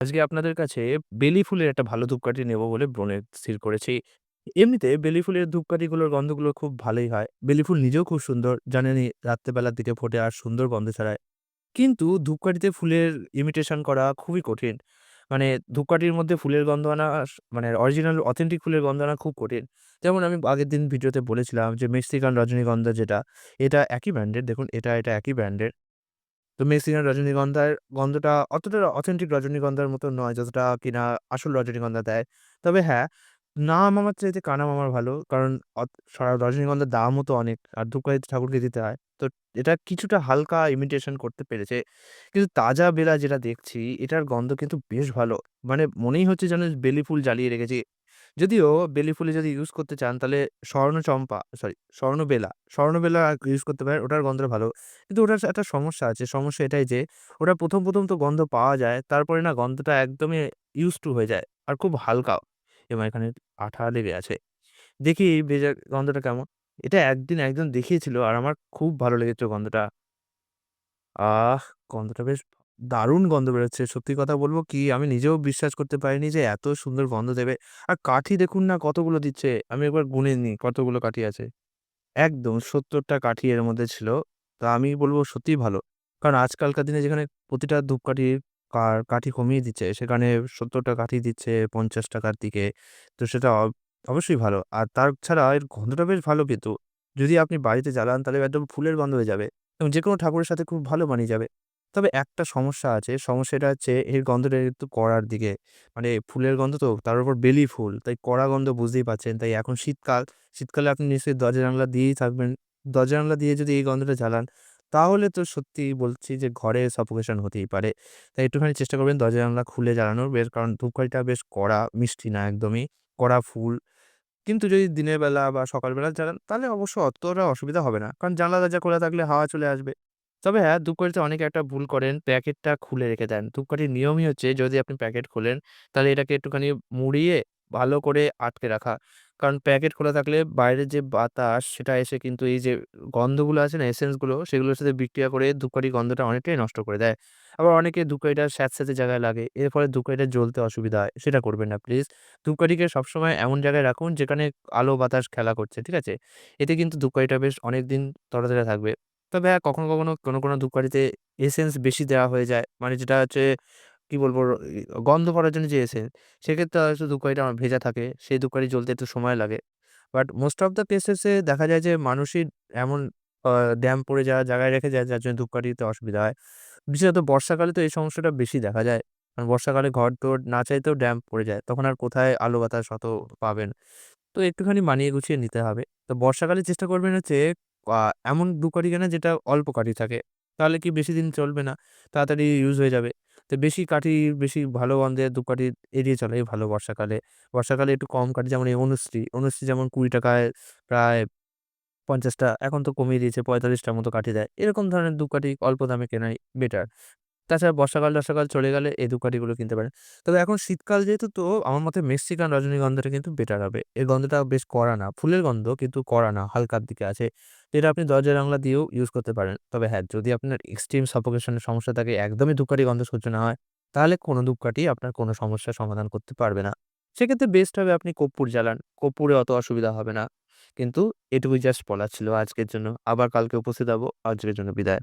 আজকে আপনাদের কাছে বেলি ফুলের একটা ভালো ধূপকাঠি নেব বলে ব্রণে স্থির করেছি। এমনিতে বেলি ফুলের ধূপকাঠিগুলোর গন্ধগুলো খুব ভালোই হয়। বেলি ফুল নিজেও খুব সুন্দর। জানেনি রাত্রেবেলার দিকে ফোটে আর সুন্দর গন্ধ ছাড়ায় কিন্তু ধূপকাঠিতে ফুলের ইমিটেশন করা খুবই কঠিন। মানে ধূপকাঠির মধ্যে ফুলের গন্ধ আনা মানে অরিজিনাল অথেন্টিক ফুলের গন্ধ আনা খুব কঠিন। যেমন আমি আগের দিন ভিডিওতে বলেছিলাম যে মেক্সিকান রজনীগন্ধা যেটা, এটা একই ব্র্যান্ডের। দেখুন এটা, এটা একই ব্র্যান্ডের। তো মেক্সিকান রজনীগন্ধার গন্ধটা অতটা অথেন্টিক রজনীগন্ধার মতো নয় যতটা কিনা আসল রজনীগন্ধা দেয়। তবে হ্যাঁ, নাম আমার চাইতে কানাম আমার ভালো। কারণ অত সারা রজনীগন্ধার দামও তো অনেক। আর ধূপকাঠিতে ঠাকুরকে দিতে হয়। তো এটা কিছুটা হালকা ইমিটেশন করতে পেরেছে। কিন্তু তাজা বেলা যেটা দেখছি এটার গন্ধ কিন্তু বেশ ভালো। মানে মনেই হচ্ছে যেন বেলি ফুল জ্বালিয়ে রেখেছি। যদিও বেলি ফুলে যদি ইউজ করতে চান তাহলে স্বর্ণচম্পা সরি স্বর্ণবেলা, স্বর্ণবেলা ইউজ করতে পারেন। ওটার গন্ধটা ভালো। কিন্তু ওটার একটা সমস্যা আছে। সমস্যা এটাই যে ওটা ১ম, ১ম তো গন্ধ পাওয়া যায়। তারপরে না গন্ধটা একদমই ইউজ টু হয়ে যায়। আর খুব হালকাও। এবং এখানে আঠা লেগে আছে। দেখি ভেজা গন্ধটা কেমন? এটা একদিন একজন দেখিয়েছিল আর আমার খুব ভালো লেগেছে গন্ধটা। আহ! গন্ধটা বেশ দারুণ গন্ধ বেরোচ্ছে। সত্যি কথা বলব কি আমি নিজেও বিশ্বাস করতে পারিনি যে এত সুন্দর গন্ধ দেবে। আর কাঠি দেখুন না কতগুলো দিচ্ছে। আমি একবার গুনে নিই কতগুলো কাঠি আছে। একদম সত্তরটা কাঠি এর মধ্যে ছিল। তা আমি বলব সত্যিই ভালো। কারণ আজকালকার দিনে যেখানে প্রতিটা ধূপকাঠির কাঠি কমিয়ে দিচ্ছে, সেখানে সত্তরটা কাঠি দিচ্ছে পঞ্চাশ টাকার দিকে। তো সেটা অবশ্যই ভালো। আর তাছাড়া এর গন্ধটা বেশ ভালো কিন্তু। যদি আপনি বাড়িতে জ্বালান তাহলে একদম ফুলের গন্ধ হয়ে যাবে। এবং যে কোনো ঠাকুরের সাথে খুব ভালো মানিয়ে যাবে। তবে একটা সমস্যা আছে। সমস্যাটা হচ্ছে এর গন্ধটা একটু কড়ার দিকে। মানে ফুলের গন্ধ তো তার উপর বেলি ফুল। তাই কড়া গন্ধ বুঝতেই পারছেন। তাই এখন শীতকাল। শীতকালে আপনি নিশ্চয়ই দরজা জানলা দিয়েই থাকবেন। দরজা জানলা দিয়ে যদি এই গন্ধটা জ্বালান, তাহলে তো সত্যিই বলছি যে ঘরে suffocation হতেই পারে। তাই একটুখানি চেষ্টা করবেন দরজা জানলা খুলে জ্বালানোর। বেশ কারণ ধূপকাঠিটা বেশ কড়া, মিষ্টি না একদমই। কড়া ফুল। কিন্তু যদি দিনের বেলা বা সকালবেলা জ্বালান তাহলে অবশ্য অতটা অসুবিধা হবে না। কারণ জানলা-দরজা খোলা থাকলে হাওয়া চলে আসবে। তবে হ্যাঁ, ধূপকাঠিতে অনেকে একটা ভুল করেন, প্যাকেটটা খুলে রেখে দেন। ধূপকাঠির নিয়মই হচ্ছে যদি আপনি প্যাকেট খোলেন, তাহলে এটাকে একটুখানি মুড়িয়ে ভালো করে আটকে রাখা। কারণ প্যাকেট খোলা থাকলে বাইরের যে বাতাস সেটা এসে কিন্তু এই যে গন্ধগুলো আছে না, এসেন্সগুলো সেগুলোর সাথে বিক্রিয়া করে ধূপকাঠির গন্ধটা অনেকটাই নষ্ট করে দেয়। আবার অনেকে ধূপকাঠিটা স্যাঁতসেঁতে জায়গায় লাগে। এর ফলে ধূপকাঠিটা জ্বলতে অসুবিধা হয়। সেটা করবেন না প্লিজ। ধূপকাঠিকে সবসময় এমন জায়গায় রাখুন যেখানে আলো বাতাস খেলা করছে। ঠিক আছে? এতে কিন্তু ধূপকাঠিটা বেশ অনেকদিন তরতাজা থাকবে। তবে হ্যাঁ, কখনো, কখনো কোনো, কোনো ধূপকাঠিতে এসেন্স বেশি দেওয়া হয়ে যায়। মানে যেটা হচ্ছে কি বলব গন্ধ করার জন্য যে এসেন্স, সেক্ষেত্রে হয়তো ধূপকাঠিটা আমার ভেজা থাকে। সেই ধূপকাঠি জ্বলতে একটু সময় লাগে। But most of the cases দেখা যায় যে মানুষই এমন আ ড্যাম্প পড়ে যাওয়া জায়গায় রেখে যায় যার জন্য ধূপকাঠিতে অসুবিধা হয়। বিশেষত বর্ষাকালে তো এই সমস্যাটা বেশি দেখা যায়। কারণ বর্ষাকালে ঘর-দোর না চাইতেও ড্যাম্প পড়ে যায়। তখন আর কোথায় আলো বাতাস অত পাবেন? তো একটুখানি মানিয়ে গুছিয়ে নিতে হবে। তো বর্ষাকালে চেষ্টা করবেন হচ্ছে এমন ধূপকাঠি কেনা যেটা অল্প কাঠি থাকে। তাহলে কি বেশি দিন চলবে না। তাড়াতাড়ি ইউজ হয়ে যাবে। তো বেশি কাঠি, বেশি ভালো গন্ধের ধূপকাঠি এড়িয়ে চলাই ভালো বর্ষাকালে। বর্ষাকালে একটু কম কাঠি যেমন এই অনুশ্রী, অনুশ্রী যেমন কুড়ি টাকায় প্রায় পঞ্চাশটা এখন তো কমিয়ে দিয়েছে ৪৫ টার মতো কাঠি দেয়। এরকম ধরনের ধূপকাঠি অল্প দামে কেনাই বেটার। তাছাড়া বর্ষাকাল-টর্ষাকাল চলে গেলে এই ধূপকাঠিগুলো কিনতে পারেন। তবে এখন শীতকাল যেহেতু তো আমার মতে মেক্সিকান রজনীগন্ধাটা কিন্তু বেটার হবে। এর গন্ধটা বেশ কড়া না। ফুলের গন্ধ কিন্তু কড়া না, হালকার দিকে আছে। যেটা আপনি দরজা রাংলা দিয়েও ইউজ করতে পারেন। তবে হ্যাঁ, যদি আপনার এক্সট্রিম এর সমস্যা থাকে, একদমই ধূপকাঠির গন্ধ সহ্য না হয়, তাহলে কোনো ধূপকাঠি আপনার কোনো সমস্যার সমাধান করতে পারবে না। সেক্ষেত্রে বেস্ট হবে আপনি কর্পূর জ্বালান। কর্পূরে অত অসুবিধা হবে না। কিন্তু এটুকুই জাস্ট বলার ছিল আজকের জন্য। আবার কালকে উপস্থিত হব। আজকের জন্য বিদায়।